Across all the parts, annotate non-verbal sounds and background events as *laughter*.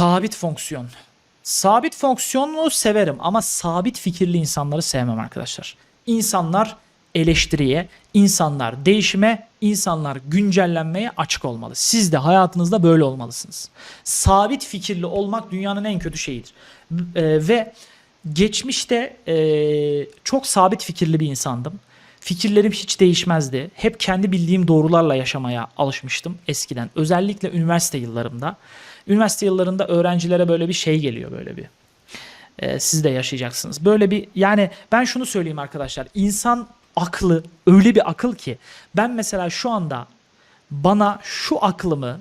Sabit fonksiyon. Sabit fonksiyonu severim ama sabit fikirli insanları sevmem arkadaşlar. İnsanlar eleştiriye, insanlar değişime, insanlar güncellenmeye açık olmalı. Siz de hayatınızda böyle olmalısınız. Sabit fikirli olmak dünyanın en kötü şeyidir. Ee, ve geçmişte ee, çok sabit fikirli bir insandım. Fikirlerim hiç değişmezdi. Hep kendi bildiğim doğrularla yaşamaya alışmıştım eskiden. Özellikle üniversite yıllarımda. Üniversite yıllarında öğrencilere böyle bir şey geliyor böyle bir. Ee, siz de yaşayacaksınız. Böyle bir yani ben şunu söyleyeyim arkadaşlar. İnsan aklı öyle bir akıl ki ben mesela şu anda bana şu aklımı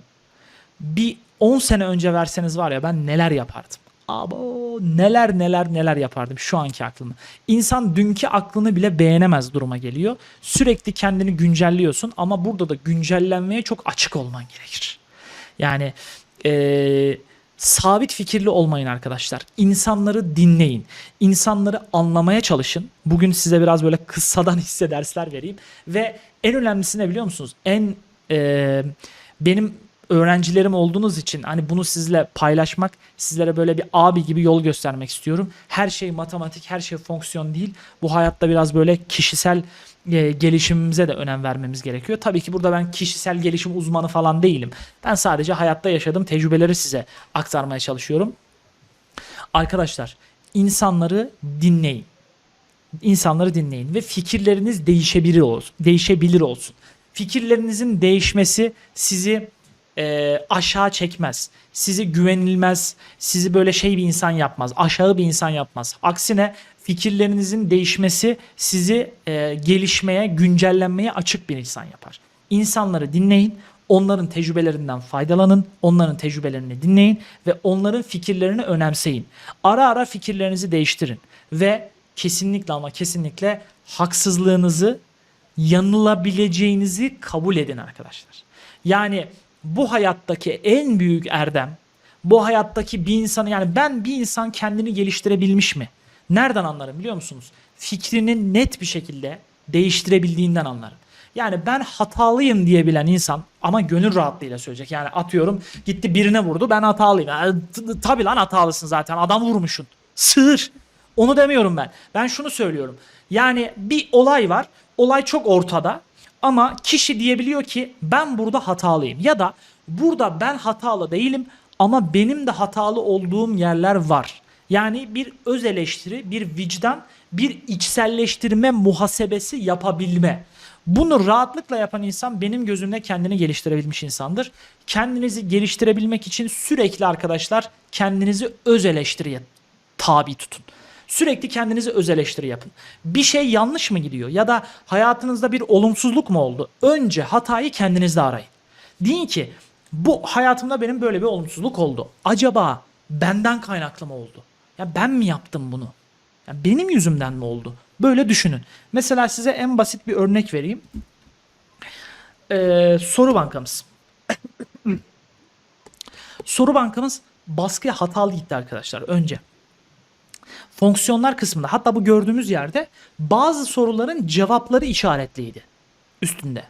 bir 10 sene önce verseniz var ya ben neler yapardım. Abo neler neler neler yapardım şu anki aklımı. İnsan dünkü aklını bile beğenemez duruma geliyor. Sürekli kendini güncelliyorsun ama burada da güncellenmeye çok açık olman gerekir. Yani eee, sabit fikirli olmayın arkadaşlar. İnsanları dinleyin. İnsanları anlamaya çalışın. Bugün size biraz böyle kıssadan *laughs* hisse dersler vereyim. Ve en önemlisi ne biliyor musunuz? En eee, benim öğrencilerim olduğunuz için hani bunu sizle paylaşmak, sizlere böyle bir abi gibi yol göstermek istiyorum. Her şey matematik, her şey fonksiyon değil. Bu hayatta biraz böyle kişisel e, gelişimimize de önem vermemiz gerekiyor. Tabii ki burada ben kişisel gelişim uzmanı falan değilim. Ben sadece hayatta yaşadığım tecrübeleri size aktarmaya çalışıyorum. Arkadaşlar, insanları dinleyin. İnsanları dinleyin ve fikirleriniz değişebilir olsun. Değişebilir olsun. Fikirlerinizin değişmesi sizi e, aşağı çekmez. Sizi güvenilmez, sizi böyle şey bir insan yapmaz, aşağı bir insan yapmaz. Aksine fikirlerinizin değişmesi sizi e, gelişmeye, güncellenmeye açık bir insan yapar. İnsanları dinleyin, onların tecrübelerinden faydalanın, onların tecrübelerini dinleyin ve onların fikirlerini önemseyin. Ara ara fikirlerinizi değiştirin ve kesinlikle ama kesinlikle haksızlığınızı yanılabileceğinizi kabul edin arkadaşlar. Yani bu hayattaki en büyük erdem, bu hayattaki bir insanı yani ben bir insan kendini geliştirebilmiş mi? Nereden anlarım biliyor musunuz? Fikrini net bir şekilde değiştirebildiğinden anlarım. Yani ben hatalıyım diyebilen insan ama gönül rahatlığıyla söyleyecek. Yani atıyorum gitti birine vurdu ben hatalıyım. Yani, tabii lan hatalısın zaten adam vurmuşsun. Sığır. Onu demiyorum ben. Ben şunu söylüyorum. Yani bir olay var. Olay çok ortada. Ama kişi diyebiliyor ki ben burada hatalıyım. Ya da burada ben hatalı değilim ama benim de hatalı olduğum yerler var. Yani bir öz eleştiri, bir vicdan, bir içselleştirme muhasebesi yapabilme. Bunu rahatlıkla yapan insan benim gözümde kendini geliştirebilmiş insandır. Kendinizi geliştirebilmek için sürekli arkadaşlar kendinizi öz eleştiriye tabi tutun. Sürekli kendinizi öz eleştiri yapın. Bir şey yanlış mı gidiyor ya da hayatınızda bir olumsuzluk mu oldu? Önce hatayı kendinizde arayın. Deyin ki bu hayatımda benim böyle bir olumsuzluk oldu. Acaba benden kaynaklı mı oldu? Ya ben mi yaptım bunu? Ya benim yüzümden mi oldu? Böyle düşünün. Mesela size en basit bir örnek vereyim. Ee, soru bankamız. *coughs* soru bankamız baskıya hatalı gitti arkadaşlar önce fonksiyonlar kısmında hatta bu gördüğümüz yerde bazı soruların cevapları işaretliydi üstünde.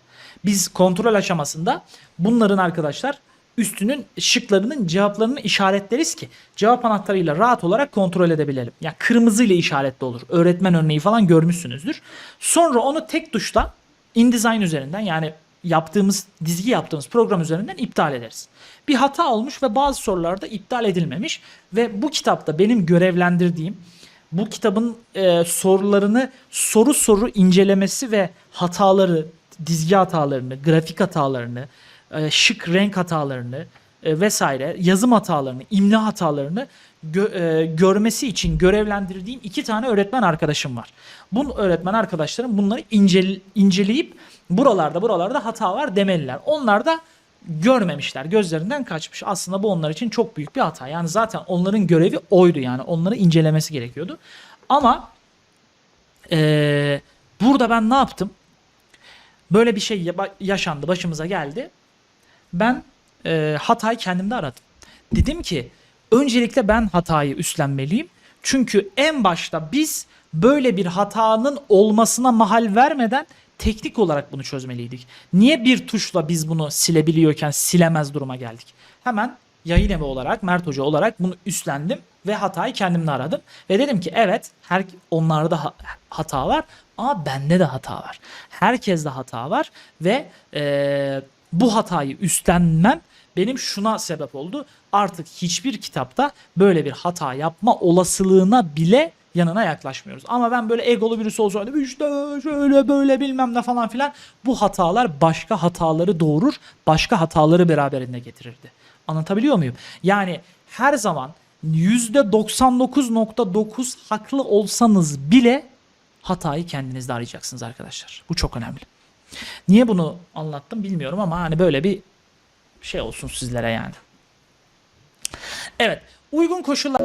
Biz kontrol aşamasında bunların arkadaşlar üstünün şıklarının cevaplarını işaretleriz ki cevap anahtarıyla rahat olarak kontrol edebilelim. Yani kırmızı ile işaretli olur. Öğretmen örneği falan görmüşsünüzdür. Sonra onu tek tuşla InDesign üzerinden yani yaptığımız dizgi yaptığımız program üzerinden iptal ederiz. Bir hata olmuş ve bazı sorularda iptal edilmemiş ve bu kitapta benim görevlendirdiğim bu kitabın e, sorularını soru soru incelemesi ve hataları, dizgi hatalarını, grafik hatalarını, e, şık renk hatalarını e, vesaire, yazım hatalarını, imla hatalarını gö- e, görmesi için görevlendirdiğim iki tane öğretmen arkadaşım var. Bu öğretmen arkadaşlarım bunları incel- inceleyip buralarda buralarda hata var demeliler. Onlar da görmemişler. Gözlerinden kaçmış. Aslında bu onlar için çok büyük bir hata. Yani zaten onların görevi oydu yani. Onları incelemesi gerekiyordu. Ama eee, burada ben ne yaptım? Böyle bir şey ya- yaşandı, başımıza geldi. Ben eee, hatayı kendimde aradım. Dedim ki öncelikle ben hatayı üstlenmeliyim. Çünkü en başta biz böyle bir hatanın olmasına mahal vermeden teknik olarak bunu çözmeliydik. Niye bir tuşla biz bunu silebiliyorken silemez duruma geldik? Hemen yayın evi olarak, Mert Hoca olarak bunu üstlendim ve hatayı kendimde aradım. Ve dedim ki evet her onlarda ha- hata var ama bende de hata var. Herkeste hata var ve eee, bu hatayı üstlenmem benim şuna sebep oldu. Artık hiçbir kitapta böyle bir hata yapma olasılığına bile yanına yaklaşmıyoruz. Ama ben böyle egolu birisi olsaydım işte şöyle böyle bilmem ne falan filan bu hatalar başka hataları doğurur, başka hataları beraberinde getirirdi. Anlatabiliyor muyum? Yani her zaman %99.9 haklı olsanız bile hatayı kendinizde arayacaksınız arkadaşlar. Bu çok önemli. Niye bunu anlattım bilmiyorum ama hani böyle bir şey olsun sizlere yani. Evet, uygun koşullar